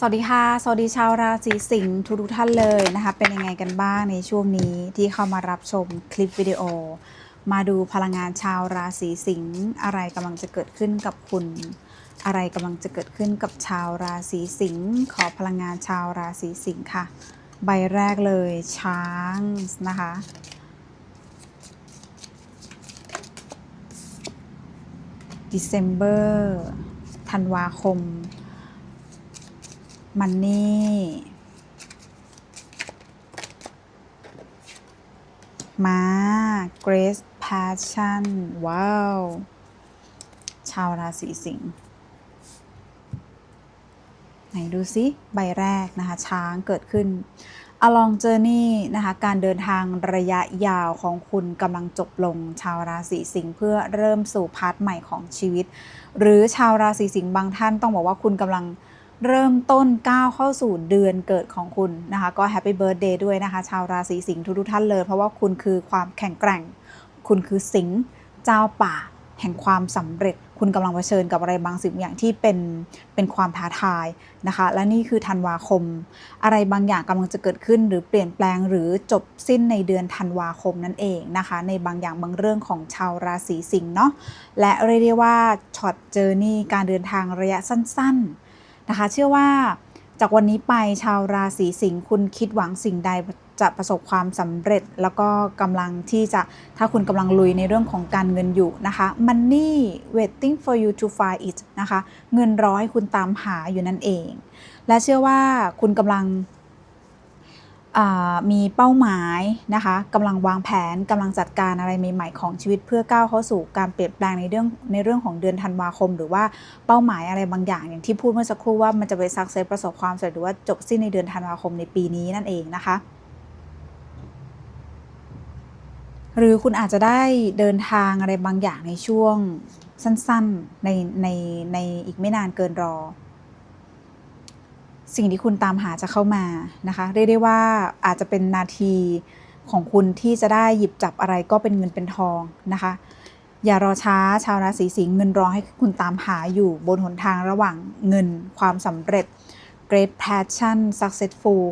สวัสดีค่ะ สวัสดีชาวราศีสิงห์ทุกท่านเลยนะคะ เป็นยังไงกันบ้างในช่วงนี้ที่เข้ามารับชมคลิปวิดีโอ มาดูพลังงานชาวราศีสิงห์อะไรกำลังจะเกิดขึ้นกับคุณ อะไรกำลังจะเกิดขึ้นกับชาวราศีสิงห์ขอพลังงานชาวราศีสิงห์ค่ะ ใบแรกเลยช้างนะคะ December ธันวาคม มันนี่มา Grace Passion ว้าว ชาวราศีสิงห์ไหนดูซิ ใบแรกนะคะ ช้างเกิดขึ้น Along Journey นะคะ การเดินทางระยะยาวของคุณกำลังจบลง ชาวราศีสิงห์เพื่อเริ่มสู่พาร์ทใหม่ของชีวิต หรือชาวราศีสิงห์บางท่านต้องบอกว่าคุณกำลัง เริ่มต้นก้าวเข้าสู่เดือนเกิดของคุณนะคะ ก็แฮปปี้เบิร์ดเดย์ด้วยนะคะ ชาวราศีสิงห์ทุกท่านเลย เพราะว่าคุณคือความแข็งแกร่ง คุณคือสิงห์เจ้าป่า แห่งความสำเร็จ คุณกำลังเผชิญกับอะไรบางสิ่งอย่างที่เป็นเป็นความท้าทายนะคะ และนี่คือธันวาคม อะไรบางอย่างกำลังจะเกิดขึ้น หรือเปลี่ยนแปลงหรือจบสิ้นในเดือนธันวาคมนั่นเองนะคะ ในบางอย่างบางเรื่องของชาวราศีสิงห์เนาะและเรียกได้ว่าช็อตเจอร์นี่การเดินทางระยะสั้นๆ นะคะ เชื่อว่าจากวันนี้ไปชาวราศีสิงห์คุณคิดหวังสิ่งใดจะประสบความสำเร็จแล้วก็กำลังที่จะถ้าคุณกำลังลุยในเรื่องของการเงินอยู่นะคะ money waiting for you to find it นะคะ เงินร้อยคุณตามหาอยู่นั่นเอง และเชื่อว่าคุณกำลัง มีเป้าหมายนะคะกำลังวางแผนกำลังจัดการอะไรใหม่ ๆ ของชีวิตเพื่อก้าวเข้าสู่การเปลี่ยนแปลงในเรื่องในเรื่องของเดือนธันวาคม หรือว่าเป้าหมายอะไรบางอย่าง อย่างที่พูดเมื่อสักครู่ว่ามันจะไปซักเซสประสบความสำเร็จหรือว่าจบสิ้นในเดือนธันวาคมในปีนี้นั่นเองนะคะ หรือคุณอาจจะได้เดินทางอะไรบางอย่างในช่วงสั้นๆในในในอีกไม่นานเกินรอ สิ่งที่คุณตามหาจะเข้ามานะคะ เรียกได้ว่าอาจจะเป็นนาทีของคุณที่จะได้หยิบจับอะไรก็เป็นเงินเป็นทองนะคะ อย่ารอช้าชาวราศีสิงห์เงินรอให้คุณตามหาอยู่บนหนทางระหว่างเงินความสำเร็จ great passion successful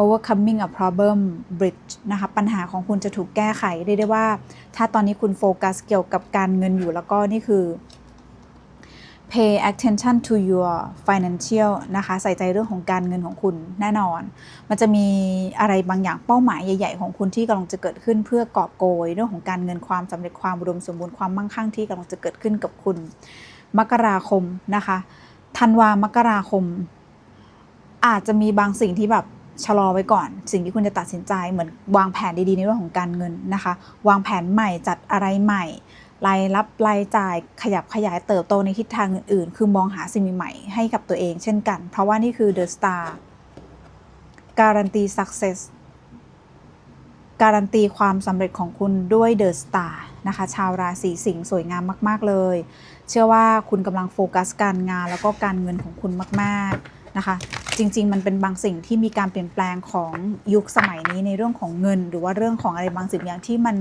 overcoming a problem bridge นะคะปัญหาของคุณจะถูกแก้ไขเรียกได้ว่า ถ้าตอนนี้คุณโฟกัสเกี่ยวกับการเงินอยู่แล้วก็นี่คือ pay attention to your financial นะคะใส่ใจเรื่องของการเงินของคุณแน่นอน มันจะมีอะไรบางอย่างเป้าหมายใหญ่ๆ ของคุณที่กำลังจะเกิดขึ้นเพื่อกอบโกยเรื่องของการเงินความสำเร็จความอุดมสมบูรณ์ความมั่งคั่งที่กำลังจะเกิดขึ้นกับคุณ มกราคมนะคะธันวามกราคม อาจจะมีบางสิ่งที่แบบชะลอไว้ก่อน สิ่งที่คุณจะตัดสินใจเหมือนวางแผนดีๆในเรื่องของการเงินนะคะ วางแผนใหม่จัดอะไรใหม่ รายรับรายจ่ายขยับขยายเติบโตในทิศทางอื่นๆ คือมองหาสิ่งใหม่ให้กับตัวเองเช่นกัน เพราะว่านี่คือ The Star การันตี success การันตีความสำเร็จของคุณด้วย The Star นะคะ ชาวราศีสิงห์สวยงามมาก ๆ เลย เชื่อว่าคุณกำลังโฟกัสการงานแล้วก็การเงินของคุณมาก ๆ นะคะ จริง ๆ มันเป็นบางสิ่งที่มีการเปลี่ยนแปลงของยุคสมัยนี้ในเรื่องของเงิน หรือว่าเรื่องของอะไรบางสิ่งอย่างที่มัน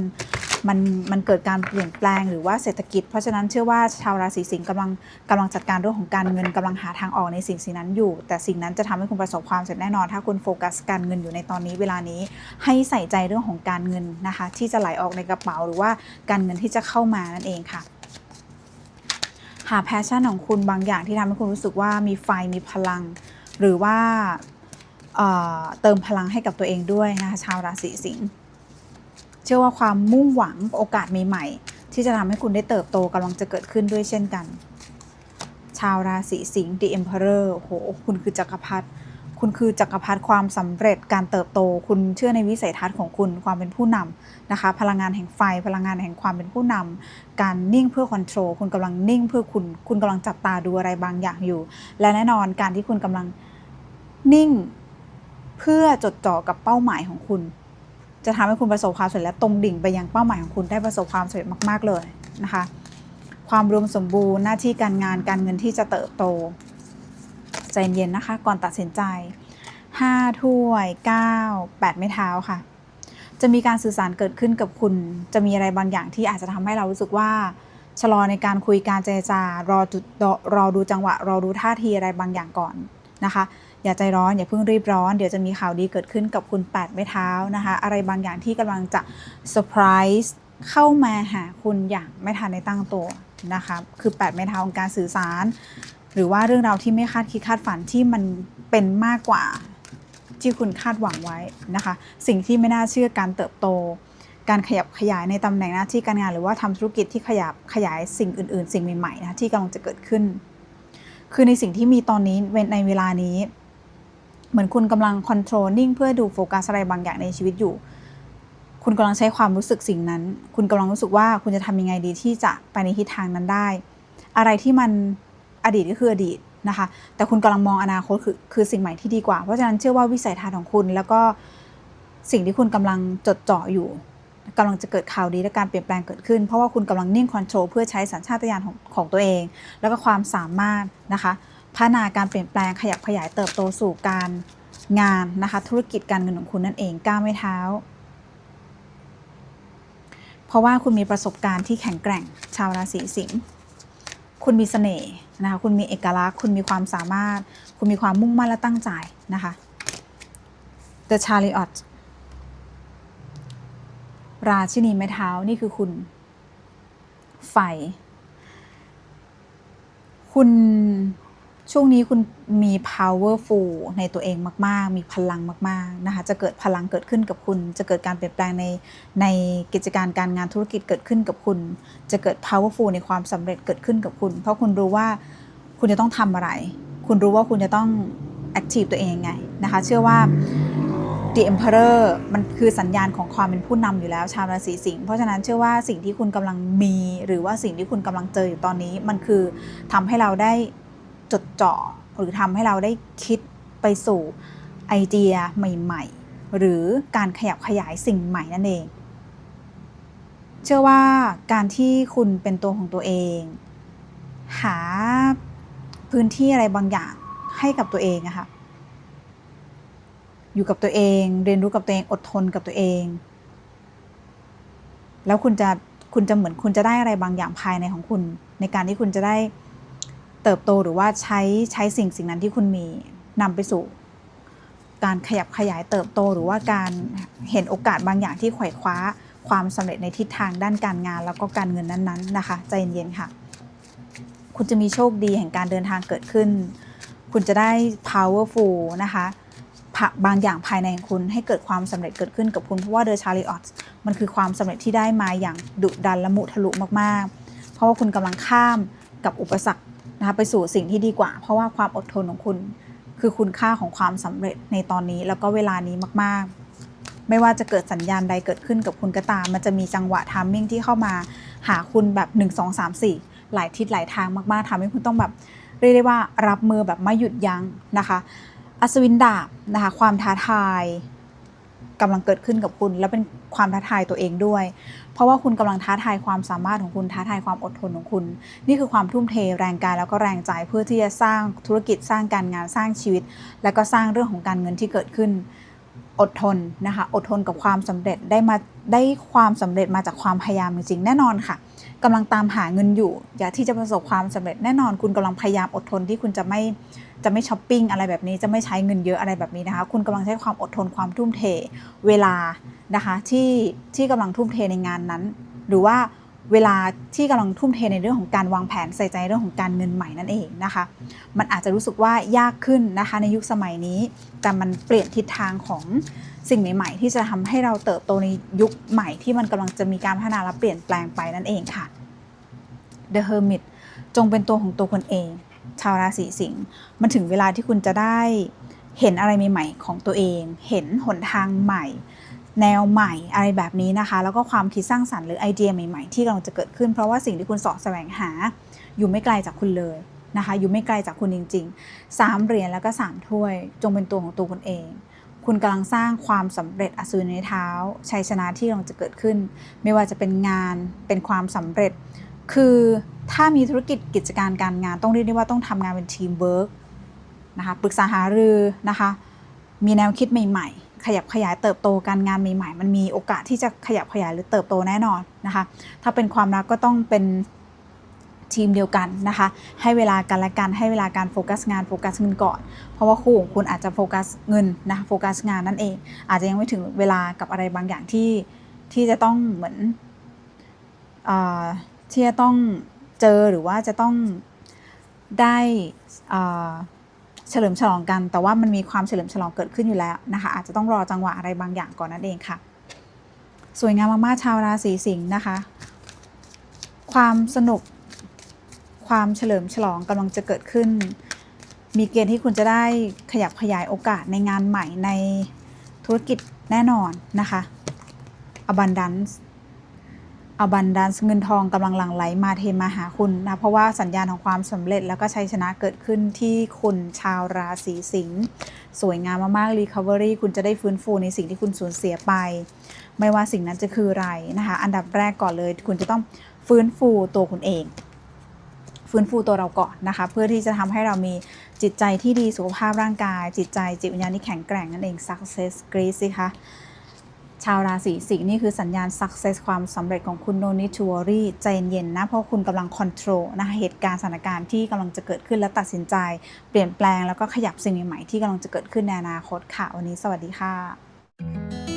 มันมันเกิดการเปลี่ยนแปลงหรือว่าเศรษฐกิจ เพราะฉะนั้นเชื่อว่าชาวราศีสิงห์กำลังกำลังจัดการเรื่องของการเงินกำลังหาทางออกในสิ่งสิ่งนั้นอยู่ แต่สิ่งนั้นจะทำให้คุณประสบความสำเร็จแน่นอน ถ้าคุณโฟกัสการเงินอยู่ในตอนนี้เวลานี้ให้ใส่ใจเรื่องของการเงินนะคะ ที่จะไหลออกในกระเป๋าหรือว่าการเงินที่จะเข้ามานั่นเองค่ะหาแพชชั่นของคุณบางอย่างที่ทำให้คุณรู้สึกว่ามีไฟมีพลัง หรือว่าเเติมพลังให้กับตัวเองด้วยนะคะชาวราศีสิงห์ ชื่อว่าความมุ่งหวังโอกาสใหม่ๆ ที่จะทำให้คุณได้เติบโตกำลังจะเกิดขึ้นด้วยเช่นกัน ชาวราศีสิงห์ The Emperor โหคุณคือจักรพรรดิคุณคือจักรพรรดิความสำเร็จการเติบโต คุณเชื่อในวิสัยทัศน์ของคุณความเป็นผู้นำนะคะ พลังงานแห่งไฟ พลังงานแห่งความเป็นผู้นำการนิ่งเพื่อคอนโทรลคุณกำลังนิ่งเพื่อคุณ คุณกำลังจับตาดูอะไรบางอย่างอยู่ และแน่นอนการที่คุณกำลังนิ่ง เพื่อจดจ่อกับเป้าหมายของคุณ จะทำให้คุณประสบความสำเร็จและตรงดิ่งไปยังเป้าหมายของคุณได้ประสบความสำเร็จมาก ๆ เลยนะคะ ความรวมสมบูรณ์หน้าที่การงานการเงินที่จะเติบโต ใจเย็นนะคะ ก่อนตัดสินใจ 5 ถ้วย 9 8 ไม้เท้าค่ะ จะมีการสื่อสารเกิดขึ้นกับคุณ จะมีอะไรบางอย่างที่อาจจะทำให้เรารู้สึกว่าชะลอในการคุยการเจรจารอจุดรอดูจังหวะ รอดูท่าทีอะไรบางอย่างก่อน นะคะ อย่าใจร้อนอย่าเพิ่งรีบร้อน เดี๋ยวจะมีข่าวดีเกิดขึ้นกับคุณ8ไม้เท้านะคะ อะไรบางอย่างที่กำลังจะเซอร์ไพรส์เข้ามาหาคุณอย่างไม่ทันในตั้งตัวนะคะ คือ8ไม้เท้าของการสื่อสาร หรือว่าเรื่องราวที่ไม่คาดคิดคาดฝันที่มันเป็นมากกว่าที่คุณคาดหวังไว้นะคะ สิ่งที่ไม่น่าเชื่อการเติบโต การขยับขยายในตำแหน่งหน้าที่การงาน หรือว่าทำธุรกิจที่ขยับขยายสิ่งอื่น ๆ สิ่งใหม่ๆนะที่กำลังจะเกิดขึ้น คือในสิ่งที่มีตอนนี้ในเวลานี้ เหมือนคุณกำลังคอนโทรลนิ่งเพื่อดูโฟกัสอะไรบางอย่างในชีวิตอยู่ คุณกำลังใช้ความรู้สึกสิ่งนั้น คุณกำลังรู้สึกว่าคุณจะทำยังไงดีที่จะไปในทิศทางนั้นได้ อะไรที่มันอดีตก็คืออดีตนะคะ แต่คุณกำลังมองอนาคตคือคือสิ่งใหม่ที่ดีกว่า เพราะฉะนั้นเชื่อว่าวิสัยทัศน์ของคุณแล้วก็สิ่งที่คุณกำลังจดจ่ออยู่ กำลังจะเกิดข่าวดีและการเปลี่ยนแปลงเกิดขึ้น เพราะว่าคุณกำลังนิ่งคอนโทรลเพื่อใช้สัญชาตญาณของของตัวเอง แล้วก็ความสามารถนะคะพัฒนาการเปลี่ยนแปลงขยับขยายเติบโตสู่การงานนะคะธุรกิจการเงินของคุณนั่นเองก้าวไม่เท้า เพราะว่าคุณมีประสบการณ์ที่แข็งแกร่งชาวราศีสิงห์คุณมีเสน่ห์นะคะคุณมีเอกลักษณ์ คุณมีความสามารถ คุณมีความมุ่งมั่นและตั้งใจนะคะ The Chariot ราชินีไม้เท้านี่คือคุณ ไฟ คุณช่วงนี้คุณมี powerful ในตัวเองมาก ๆ มีพลังมาก ๆ นะคะ จะเกิดพลังเกิดขึ้นกับคุณ จะเกิดการเปลี่ยนแปลงในในกิจการการงานธุรกิจเกิดขึ้นกับคุณ จะเกิด powerful ในความสำเร็จเกิดขึ้นกับคุณ เพราะคุณรู้ว่าคุณจะต้องทำอะไร คุณรู้ว่าคุณจะต้อง active ตัวเองยังไงนะคะ เชื่อว่า The Emperor มันคือสัญญาณของความเป็นผู้นำอยู่แล้วชาวราศีสิงห์เพราะฉะนั้นเชื่อว่าสิ่งที่คุณกำลังมี หรือว่าสิ่งที่คุณกำลังเจออยู่ตอนนี้ มันคือทำให้เราได้จดจ่อ หรือทำให้เราได้คิดไปสู่ไอเดียใหม่ ๆ หรือการขยับขยายสิ่งใหม่นั่นเอง เชื่อว่าการที่คุณเป็นตัวของตัวเอง หาพื้นที่อะไรบางอย่างให้กับตัวเองอะค่ะ อยู่กับตัวเอง เรียนรู้กับตัวเองอดทนกับตัวเอง แล้วคุณจะคุณจะเหมือนคุณจะได้อะไรบางอย่างภายในของคุณ ในการที่คุณจะได้เติบโตหรือว่าใช้ใช้สิ่งสิ่งนั้นที่คุณมีนำไปสู่ การขยับขยายเติบโตหรือว่าการเห็นโอกาสบางอย่างที่ไขว่คว้าความสำเร็จในทิศทางด้านการงาน แล้วก็การเงินนั้นๆ นะคะใจเย็นๆค่ะ คุณจะมีโชคดีแห่งการเดินทางเกิดขึ้น คุณจะได้ powerful นะคะ บางอย่างภายในของคุณให้เกิดความสำเร็จเกิดขึ้นกับคุณ เพราะว่าเดอ c ชาริออตมันคือความสำเร็จที่ได้มาอย่างดุดันและมุทะลุมากๆ เพราะว่าคุณกำลังข้ามกับอุปสรรคนะคะไปสู่สิ่งที่ดีกว่า เพราะว่าความอดทนของคุณ คือคุณค่าของความสำเร็จในตอนนี้แล้วก็เวลานี้มากๆไม่ว่าจะเกิดสัญญาณใดเกิดขึ้นกับคุณก็ตาม มันจะมีจังหวะทามมิ่งที่เข้ามาหาคุณแบบ 1 2 3 4 หลายทิศหลายทางมากๆทำให้คุณต้องแบบเรียกได้ว่ารับมือแบบไม่หยุดยั้งนะคะ อัศวินดาบนะคะ ความท้าทายกำลังเกิดขึ้นกับคุณ และเป็นความท้าทายตัวเองด้วย เพราะว่าคุณกำลังท้าทายความสามารถของคุณท้าทายความอดทนของคุณ นี่คือความทุ่มเทแรงกายแล้วก็แรงใจเพื่อที่จะสร้างธุรกิจสร้างการงานสร้างชีวิต และก็สร้างเรื่องของการเงินที่เกิดขึ้น อดทนนะคะอดทนกับความสำเร็จได้มาได้ความสำเร็จมาจากความพยายามจริงๆแน่นอนค่ะกำลังตามหาเงินอยู่ อยากที่จะประสบความสำเร็จแน่นอน คุณกำลังพยายามอดทนที่คุณจะไม่ จะไม่ช้อปปิ้งอะไรแบบนี้จะไม่ใช้เงินเยอะอะไรแบบนี้นะคะ คุณกำลังใช้ความอดทนความทุ่มเทเวลานะคะที่ที่กำลังทุ่มเทในงานนั้น หรือว่าเวลาที่กำลังทุ่มเทในเรื่องของการวางแผนใส่ใจเรื่องของการเงินใหม่นั่นเองนะคะ มันอาจจะรู้สึกว่ายากขึ้นนะคะในยุคสมัยนี้ แต่มันเปลี่ยนทิศทางของสิ่งใหม่ ๆ ที่จะทำให้เราเติบโตในยุคใหม่ที่มันกำลังจะมีการพัฒนาและเปลี่ยนแปลงไปนั่นเองค่ะ The Hermit จงเป็นตัวของตัวคนเอง ชาวราศีสิงห์มันถึงเวลาที่คุณจะได้เห็นอะไรใหม่ๆของตัวเอง เห็นหนทางใหม่ แนวใหม่อะไรแบบนี้นะคะ แล้วก็ความคิดสร้างสรรค์หรือไอเดียใหม่ๆ ที่กำลังจะเกิดขึ้น เพราะว่าสิ่งที่คุณสอบแสวงหา อยู่ไม่ไกลจากคุณเลยนะคะ อยู่ไม่ไกลจากคุณจริงๆสามเหรียญแล้วก็สามถ้วย จงเป็นตัวของตัวคุณเอง คุณกำลังสร้างความสำเร็จอสูรในเท้าชัยชนะที่กำลังจะเกิดขึ้น ไม่ว่าจะเป็นงานเป็นความสำเร็จ คือถ้ามีธุรกิจกิจการการงานต้องเรียกได้ว่าต้องทำงานเป็นทีมเวิร์กนะคะปรึกษาหารือนะคะ มีแนวคิดใหม่ ๆ ขยับขยายเติบโตการงานใหม่ ๆ มันมีโอกาสที่จะขยับขยายหรือเติบโตแน่นอนนะคะ ถ้าเป็นความรักก็ต้องเป็นทีมเดียวกันนะคะ ให้เวลากันและกันให้เวลาการโฟกัสงานโฟกัสเงินก่อน เพราะว่าคู่ของคุณอาจจะโฟกัสเงินนะคะโฟกัสงานนั่นเอง อาจจะยังไม่ถึงเวลากับอะไรบางอย่างที่ที่จะต้องเหมือนอ ที่จะต้องเจอหรือว่าจะต้องได้เฉลิมฉลองกัน แต่ว่ามันมีความเฉลิมฉลองเกิดขึ้นอยู่แล้วนะคะ อาจจะต้องรอจังหวะอะไรบางอย่างก่อนนั่นเองค่ะ สวยงามมากๆชาวราศีสิงห์นะคะ ความสนุกความเฉลิมฉลองกำลังจะเกิดขึ้น มีเกณฑ์ที่คุณจะได้ขยับขยายโอกาสในงานใหม่ในธุรกิจแน่นอนนะคะ abundance abundance เงินทองกำลังหลั่งไหลมาเทมาหาคุณนะ เพราะว่าสัญญาณของความสำเร็จแล้วก็ชัยชนะเกิดขึ้นที่คุณชาวราศีสิงห์สวยงามมากๆ recovery คุณจะได้ฟื้นฟูในสิ่งที่คุณสูญเสียไป ไม่ว่าสิ่งนั้นจะคืออะไรนะคะ อันดับแรกก่อนเลย คุณจะต้องฟื้นฟูตัวคุณเอง ฟื้นฟูตัวเราก่อนนะคะ เพื่อที่จะทำให้เรามีจิตใจที่ดีสุขภาพร่างกาย จิตใจจิตวิญญาณที่แข็งแกร่งนั่นเอง success great สิคะ ชาวราศีสิงห์นี่คือสัญญาณ success ความสำเร็จของคุณ no need to worry ใจเย็นๆนะ เพราะคุณกำลัง control นะคะเหตุการณ์สถานการณ์ที่กำลังจะเกิดขึ้นและตัดสินใจ เปลี่ยนแปลงแล้วก็ขยับสิ่งใหม่ๆที่กำลังจะเกิดขึ้นในอนาคตค่ะ วันนี้สวัสดีค่ะ